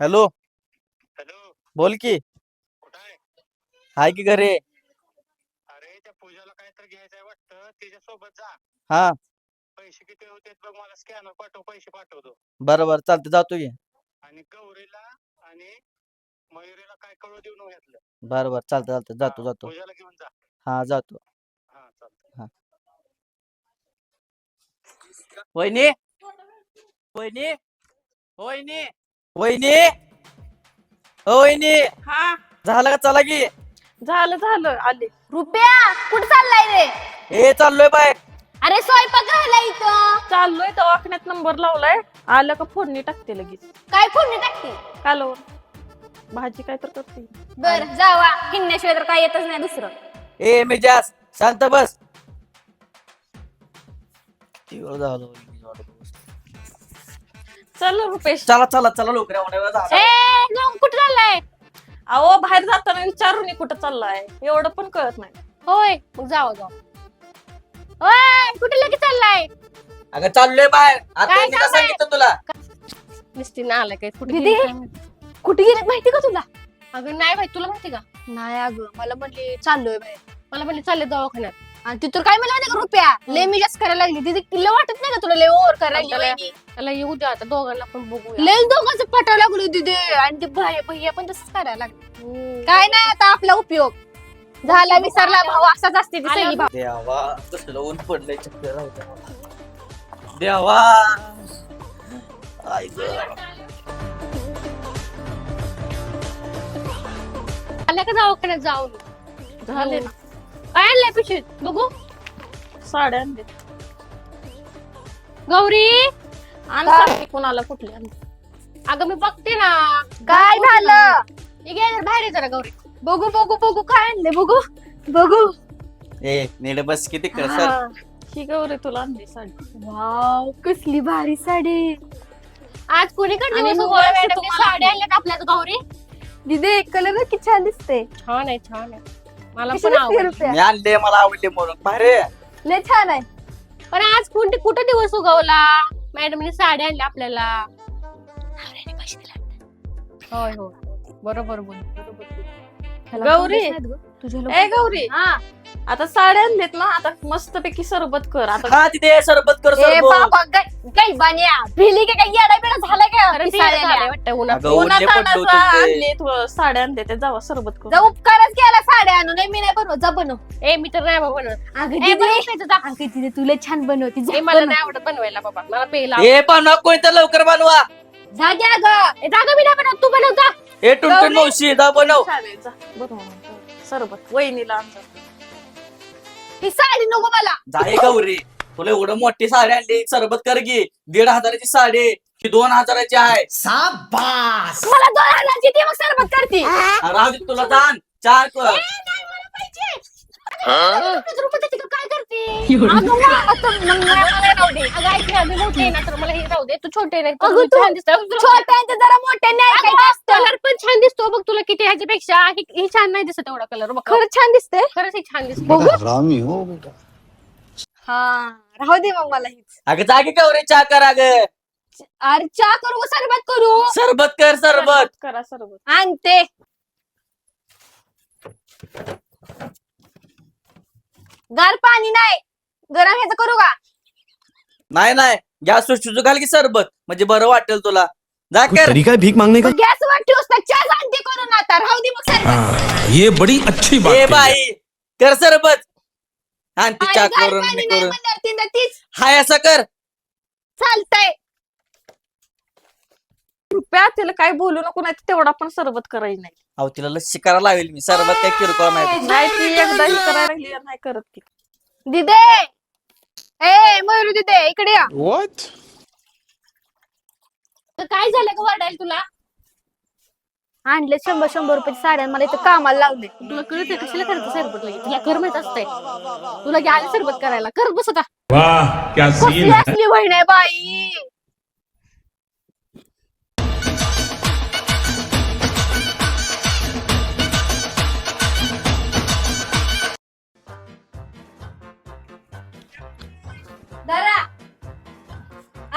Hello. Hello. बोल की. कुठं आहे? हाय की घरी. अरे त्या पूजाला काहीतरी घ्यायचंय वाटतं. तिच्या सोबत जा. हा. पैसे किती होते बघ मला स्कॅनर पाठव पैसे पाठवतो. बरं बरं चालतं जातो की. आणि गौरीला आणि मयुरीला काय कळू देऊ नको यातलं बरं बरं चालतं चालतं जातो जातो. पूजाला घेऊन जा. हा जातो. हा चालतं वहिनी? वहिनी? वहिनी? वहिनी! ओ वहिनी! हा? झालं का? चला की. झालं झालं. आले. रुपया कुठं चाललाय रे? ए चाललोय बाय अरे स्वयंपाक राहिला इथं. चाललोय दवाखान्यात नंबर लावलाय. आलं का फोडणी टाकते लगेच. काय फोडणी टाकते? कालवर भाजी काय तर करते. बर जावा. हिंडण्याशिवाय तर काय येतच नाही दुसरं. ए मेजास शांत बस. किती वेळ झाला? वहिनी. चल रुपेश. चला चला चला लवकर एवढ्या वेळ झाला. ए जाऊन कुठं चाललाय? अहो बाहेर जाताना विचारून ये कुठं चाललाय. एवढं पण कळत नाही. होय मग जावा जावा. होय कुठे लगेच चाललाय? अगं चाललोय बाहेर. आता काय मी आहे? सांगितलं तुला? निस्ती ना आलाय काय कुठे दीदी? कुठे गेले माहिती का तुला? अगं नाही भाई तुला माहिती का? नाही अगं मला म्हणले चाललोय बाहेर. मला म्हणले चालले दवाखान्यात. आणि तिथून काय मला माहिती का रुपया? लय मी जास्त करायला लागली. तिथे किल्ला वाटत नाही का तुला? लय ओव्हर करायला त्याला-? त्याला येऊ द्या आता दोघांना पण बघू लय दोघांचं पटावं लागलो तिथे आणि ते भैया भैया पण तसंच करायला लागले. काय नाही आता आपला उपयोग. झाला विसरला भाऊ असाच असते ती सगळी भाऊ. देवा कसलं ऊन पडलंय चक्कर राहते मला. देवा. आई गं. आल्या का दवाखान्यात जाऊन? झाले ना. काय आणलंय पिशवीत? बघू. साड्या आणले गौरी! आणि कुणाला कुठली आणली? अगं मी बघते ना. काय झालं? घे जरा बाहेर ये जरा गौरी. बघू बघू बघू काय आणले बघू. बघू. ए बस किती सर हा. गौरी तुला आणली साडी. वाव कसली भारी साडी. आज कोणी आणि मग तुम्हाला- साड्या आणल्यात आपल्यात गौरी. दिदे कलर किती छान दिसते छान आहे छान आहे. मला पण रुपया मी आणले मला आवडले म्हणून. भारी. लय छान आहे. पण आज कोणते कुठं दिवस उगवला? मॅडमने साड्या आणल्या आपल्याला. होय हो बरोबर बोल बरोबर बोल. गौरी. तुझ्या ए गौरी. हा. आता साड्या आणलेत ना आता मस्त पैकी सरबत कर आता हा तिथे सरबत कर ए सरबत बाबा काय काय बान्या भिली की काय येडा बिडा झाला खरं का ते पिसाळ्याला? झालंय वाटतं उन्हात. अगं, ओले उन्हात पडले होते आणायचं ते. आणले तू साड्या आणले ते जावा सरबत कर जा उपकारच केला साड्या आणून ए, मी नाही बनवत जा बनव ए मी तर नाही बाबा बनवत अगं ए, दीदी, बनव त्याचं जा. अगं दीदी तुला छान बनवती जा ए, मला बनव. नाही आवडत बनवायला बाबा मला पेला कोणतं लवकर बनवा जा घ्या ग जागा मी नाही बनवत तू बनव जा ए टुनटुन मावशी दा बनव जा. सरबत वहिनीला आण जा. ही साडी नको मला. जाय गौरी. तुला एवढं मोठी साडी आणली. सरबत कर की. दीड हजाराची साडी. ही दोन हजाराची आहे. मला दोन हजारची ती मग सरबत करते. राहू दे तुला दान. चार कर. काय अगं, मला आता- मग मला मला राहू दे. अगं ऐक ना, मी मोठी आहे ना तर मला हे राहू दे. तू छोटे नाही अगं, तू छान दिसत. छोट्यांचं जरा मोठ्या नाही ऐकायचं असतं. कलर पण छान दिसतो. बघ तुला किती ह्याच्यापेक्षा. ही ही छान नाही दिसत एवढा कलर बघ. खरंच छान दिसते खरंच हे छान दिसतो हरामी हो बेटा. हा राहू दे मग मला हीच. अगं जागी गौरी चहा कर अगं. अरे चहा करू का? सरबत करू? सरबत कर सरबत करा सरबत. आणते. गार पाणी नाही. गरम ह्याचं करू का? नाही नाही. गॅस सुचू घाल की सरबत. म्हणजे बरं वाटेल तुला. जा कर. तरीका है भीख मांगने का? गॅस वर ठेवूस तर चहा करून आता. राहू दे मग सरबत. हाँ, ये बड़ी अच्छी बात ए कही है। बाई. कर सरबत. आणि ती आणि चहा गार करून पाणी मी नाही करून. म्हणल्यावर तिनं तीच हाय असं कर. चालतंय. रुपया तिला काय बोलू नको नाही तेवढा पण सरबत करायची नाही. अहो तिला लस शिकायला लावेल मी. सरबत काय किरकोळ नाही नाही ती एकदा ही करायला लागली नाही करत ती. दिदे! ए मयुरू दिदे इकडे या. What? तर काय झालं का वरडायला तुला? आणले शंभर शंभर रुपयाची साड्या मला इथं कामाला लावले. तुला कळतंय कशाला करायचं सरबत लगे तुला कर माहीत असतंय. तुला घ्यायला सरबत करायला. कर बस आता. वाह क्या कसली असली बहीण आहे बाई?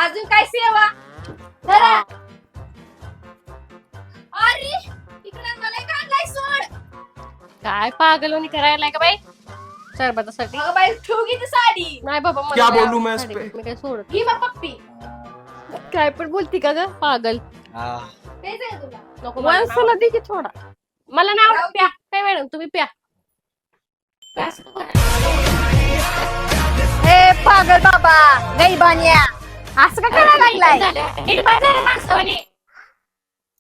अजून काय सेवा? धरा. अरे इकडे मला काय नाही सोड. काय पागलोनी करायला का बाई? सरबतासाठी. अगं बाई ठेवगी ती साडी. नाही बाबा मला बोलू मी काय पप्पी. काय पण बोलती का ग? पागल. दे की थोडा. मला नाव प्या. काय मॅडम तुम्ही प्या. हे पागल बाबा गई असं का करायला लागलाय?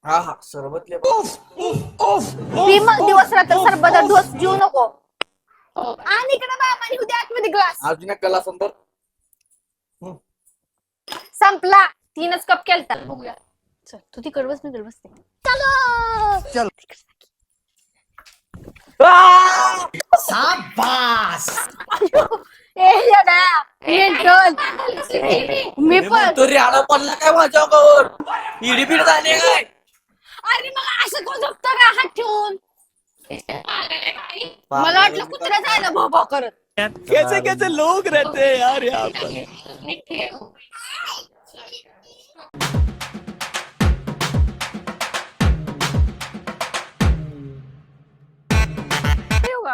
हा हा सरबत ले ती मग दिवस रात्र सरबत डोस जीव नको. आणि इकडे बाबांनी उद्या आतमध्ये ग्लास अजून एक कला सुंदर संपला. तीनच कप केलता. बघूया. चल तू तिकडे बस मी इकडे बसते. चलो. येडा, मेंटल. मी पण तो रिहाणा पडला काय माझ्या अंगावर? इडी बीड झाली काय? अरे मग असं कोण झोपतं का हात ठेवून. मला वाटलं कुत्रा जायला भाऊ करत. कैसे कैसे लोग रहते हैं यार यहाँ पर?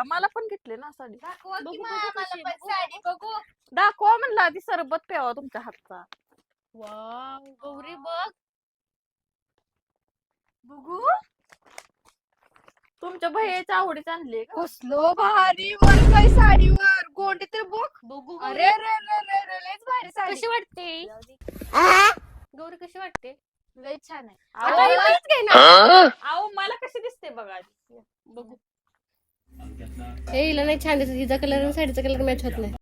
मला घेतले ना साडी. दाखवा की बघू, मा, बघू मला कशी, पण बघू. साडी बघू. दाखवा म्हणला आधी सरबत प्यावा तुमच्या हातचा. वाव गौरी बघ. बघू. तुमच्या भैयाच्या आवडीच आणले का? कसलो भारी वर काय साडीवर. गोंडी तर बघ. बघू अरे. रे रे रे रे लयच भारी साडी. कशी वाटते? गौरी कशी वाटते? लय छान आहे. अहो, आता इथेच घे ना. अहो मला कशी दिसते बघा. आधी. बघू. हे हिला नाही छान दिसत. हिचा कलर आणि साडीचा कलर मॅच होत नाही.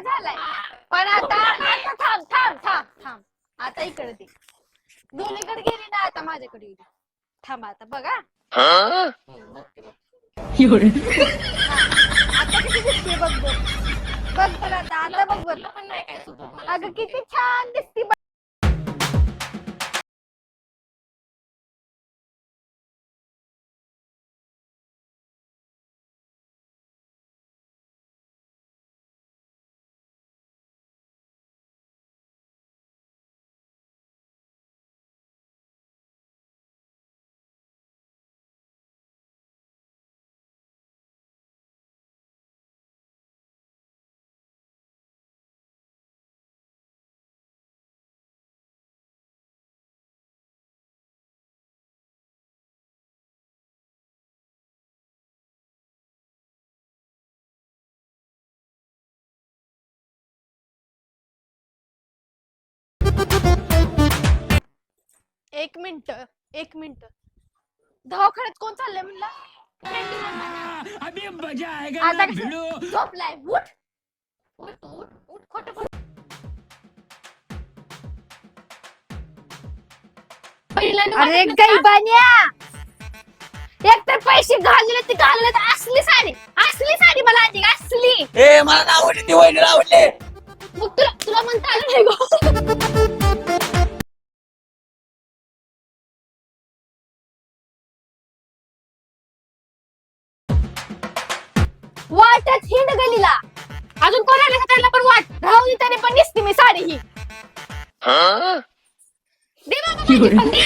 झालाय. पण आता आता थांब थांब थांब थांब. आता इकडे दे. दोन्हीकडे गेली ना आता माझ्याकडे दे. थांब आता बघा. आता कशी दिसते बघ बघ बघ बघ आता आता बघ बघ अगं किती छान दिसते एक मिनिट एक मिनिट. दवाखान्यात कोण चाललंय म्हणला? अभी मजा आएगा आता कसं झोपलाय. उठ. उठ उठ उठ खोटं बोल. अरे गैबान्या एक तर पैसे घालले ते घालले तर असली साडी. असली साडी मला आधी असली. ए मला आवडली ती वहिनीला आवडली. मग तुला तुला म्हणता आलं नाही गं? वाटच हिंड गलीला. अजून कोणाला त्याला पण वाट? राहू दे त्याने पण दिसते मी साडी ही? दे बाबा माझी पण दे.